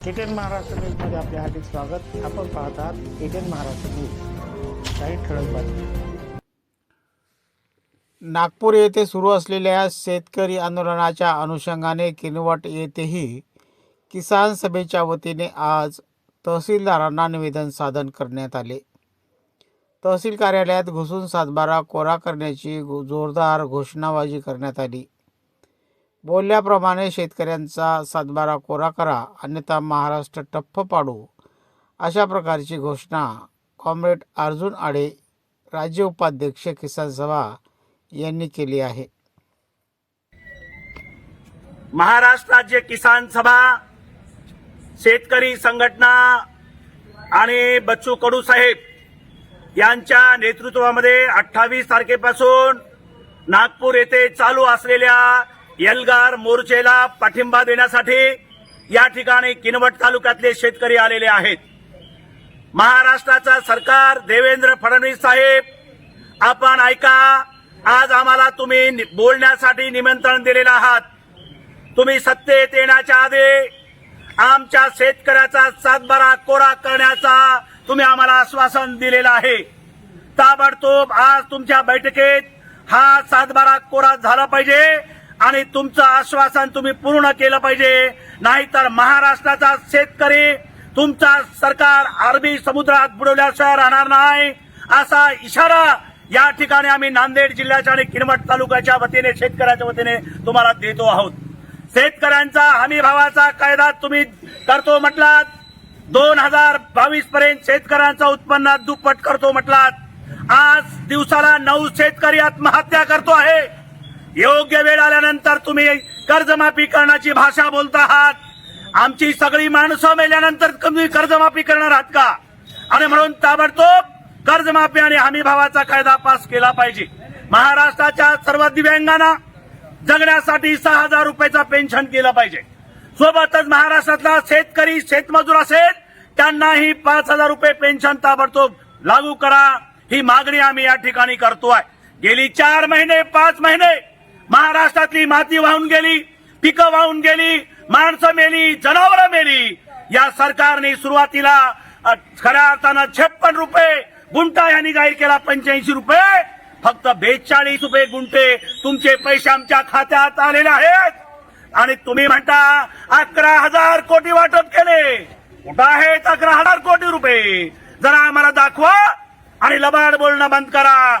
ATN Maharashtra न्यूजमध्ये आपले हार्दिक स्वागत. आपण पाहत आहात एटीएन महाराष्ट्र न्यूज. काही ठळक बातमी नागपूर येथे सुरू असलेल्या शेतकरी आंदोलनाच्या अनुषंगाने किनवट येथेही किसान सभेच्या वतीने आज तहसीलदारांना निवेदन सादर करण्यात आले. तहसील कार्यालयात घुसून सातबारा कोरा करण्याची जोरदार घोषणाबाजी करण्यात आली. बोलल्याप्रमाणे शेतकऱ्यांचा सातबारा कोरा करा अन्यथा महाराष्ट्र टप्प पाडू. अशा प्रकारची घोषणा कॉम्रेड अर्जुन आडे राज्य उपाध्यक्ष किसान सभा यांनी केली आहे. महाराष्ट्र राज्य किसान सभा शेतकरी संघटना आणि बच्चू कडू साहेब यांच्या नेतृत्वामध्ये अठ्ठावीस तारखेपासून नागपूर येथे चालू असलेल्या एल्गार मोर्चेला पाठिंबा देण्यासाठी या ठिकाणी किनवट तालुक्यातले शेतकरी आलेले आहेत. महाराष्ट्राचा सरकार देवेंद्र फडणवीस साहेब आपण ऐका आज आम्हाला तुम्ही नि- बोलण्यासाठी निमंत्रण दिलेलं आहात. तुम्ही सत्तेत येण्याच्या आधी आमच्या शेतकऱ्याचा सातबारा कोरा करण्याचा तुम्ही आम्हाला आश्वासन दिलेलं आहे. ताबडतोब आज तुमच्या बैठकीत हा सातबारा कोरा झाला पाहिजे. आणि तुमचं आश्वासन तुम्ही पूर्ण केलं पाहिजे. नाहीतर महाराष्ट्राचा शेतकरी तुमचा सरकार अरबी समुद्रात बुडवल्याशिवाय राहणार नाही. असा इशारा या ठिकाणी आम्ही नांदेड जिल्ह्याच्या आणि किनवट तालुक्याच्या वतीने शेतकऱ्याच्या वतीने तुम्हाला देतो आहोत. शेतकऱ्यांचा हमी भावाचा कायदा तुम्ही करतो म्हटलात. दोन हजार बावीस पर्यंत शेतकऱ्यांचा उत्पन्नात दुप्पट करतो म्हटलात. आज दिवसाला नऊ शेतकरी आत्महत्या करतो आहे. योग्य वेळ आल्यानंतर तुम्ही कर्जमाफी करण्याची भाषा बोलत आहात आमची सगळी माणसं मेल्यानंतर तुम्ही कर्जमाफी करणार आहात का? आणि म्हणून ताबडतोब कर्जमाफी आणि हमी भावाचा कायदा पास केला पाहिजे. महाराष्ट्राच्या सर्व दिव्यांगांना जगण्यासाठी सहा हजार रुपयाचा पेन्शन केलं पाहिजे. सोबतच महाराष्ट्रातला शेतकरी शेतमजूर असेल त्यांनाही पाच हजार रुपये पेन्शन ताबडतोब लागू करा. ही मागणी आम्ही या ठिकाणी करतोय. गेली चार महिने पाच महिने महाराष्ट्रातली माती वाहून गेली पिकं वाहून गेली माणसं मेली जनावरं मेली. या सरकारने सुरुवातीला खऱ्या अर्थानं छप्पन रुपये गुंठा यांनी जाहीर केला पंच्याऐंशी रुपये. फक्त बेचाळीस रुपये गुंटे तुमचे पैसे आमच्या खात्यात आलेले आहेत. आणि तुम्ही म्हणता अकरा हजार कोटी वाटप केले. कुठं आहेत अकरा हजार कोटी रुपये? जरा आम्हाला दाखवा आणि लबाड बोलणं बंद करा.